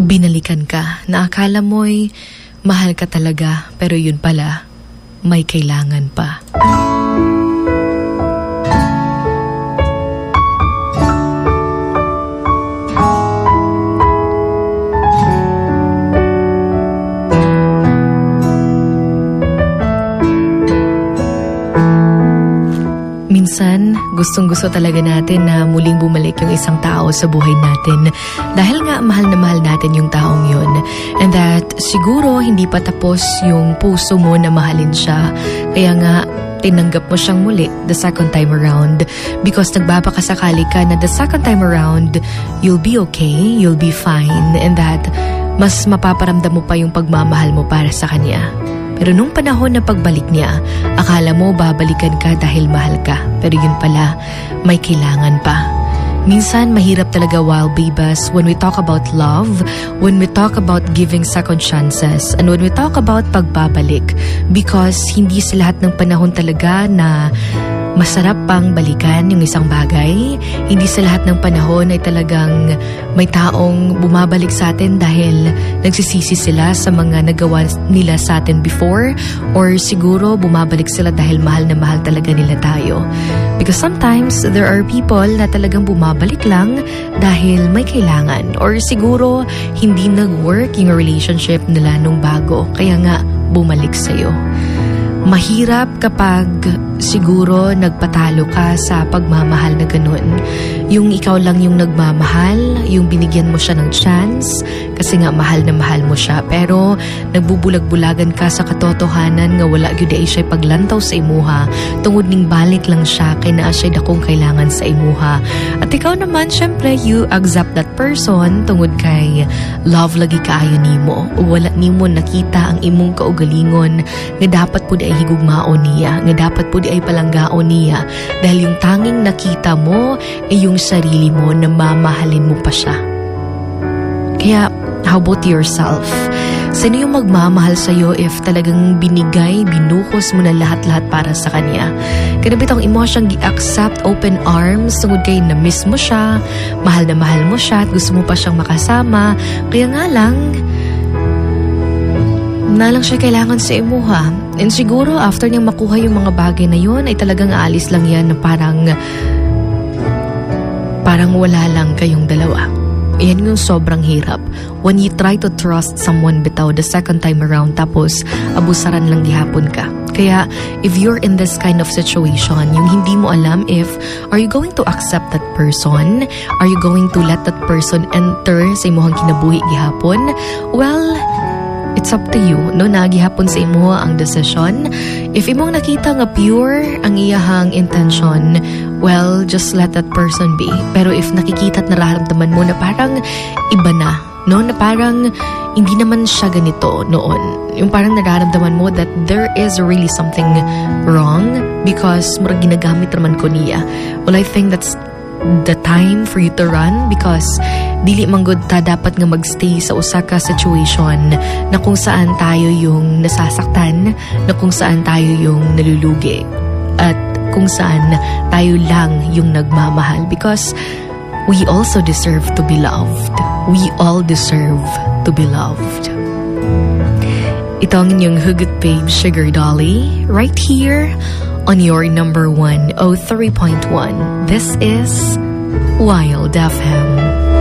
Binalikan ka na akala mo'y mahal ka talaga pero yun pala, may kailangan pa. Minsan, gustong gusto talaga natin na muling bumalik yung isang tao sa buhay natin dahil nga mahal na mahal natin yung taong yun. And that siguro hindi pa tapos yung puso mo na mahalin siya. Kaya nga, tinanggap mo siyang muli the second time around because nagbabakasakali ka na the second time around, you'll be okay, you'll be fine, and that mas mapaparamdam mo pa yung pagmamahal mo para sa kanya. Pero nung panahon na pagbalik niya, akala mo babalikan ka dahil mahal ka. Pero yun pala, may kailangan pa. Minsan, mahirap talaga wild bebas when we talk about love, when we talk about giving second chances, and when we talk about pagbabalik. Because hindi sa lahat ng panahon talaga na masarap pang balikan yung isang bagay. Hindi sa lahat ng panahon ay talagang may taong bumabalik sa atin dahil nagsisisi sila sa mga nagawa nila sa atin before or siguro bumabalik sila dahil mahal na mahal talaga nila tayo. Because sometimes there are people na talagang bumabalik lang dahil may kailangan or siguro hindi nag-work yung relationship nila nung bago kaya nga bumalik sa'yo. Mahirap kapag siguro nagpatalo ka sa pagmamahal na ganun. Yung ikaw lang yung nagmamahal, yung binigyan mo siya ng chance, kasi nga mahal na mahal mo siya. Pero nagbubulag-bulagan ka sa katotohanan nga wala gyud ay siya paglantaw sa imuha. Tungod ning balik lang siya kay naa siya dakong kailangan sa imuha. At ikaw naman, syempre, you accept that person tungod kay love lagi kaayo nimo. Wala nimo nakita ang imong kaugalingon nga dapat pud ay higugmaon niya, nga dapat pud ay palanggaon niya dahil yung tanging nakita mo ay yung sarili mo na mamahalin mo pa siya. Kaya, how about yourself? Sino yung magmamahal sa'yo if talagang binigay, binuhos mo na lahat-lahat para sa kanya? Kaya bitang imo gi-accept open arms tungod kay na-miss mo siya, mahal na mahal mo siya at gusto mo pa siyang makasama. Kaya nga lang, na lang siya kailangan sa imuha. And siguro after niyang makuha yung mga bagay na yun, ay talagang aalis lang yan na parang parang wala lang kayong dalawa. Yan yung sobrang hirap. When you try to trust someone bitaw the second time around tapos abusaran lang gihapon ka. Kaya if you're in this kind of situation, yung hindi mo alam if are you going to accept that person? Are you going to let that person enter sa imuhang kinabuhi gihapon? Well, It's up to you, no? Nagihapon sa imo ang decision. If imong nakita nga pure ang iyahang intention, well, just let that person be. Pero if nakikita at nararamdaman mo na parang iba na, no? Na parang hindi naman siya ganito noon. Yung parang nararamdaman mo that there is really something wrong because murag ginagamit naman ko niya. Well, I think that's the time for you to run because dili man gud ta dapat nga magstay sa usa ka situation na kung saan tayo yung nasasaktan, na kung saan tayo yung nalulugi at kung saan tayo lang yung nagmamahal because we also deserve to be loved. We all deserve to be loved. Ito ang inyong Hugot Babe Sugar Dolly right here on your number 103.1. This is Wild FM.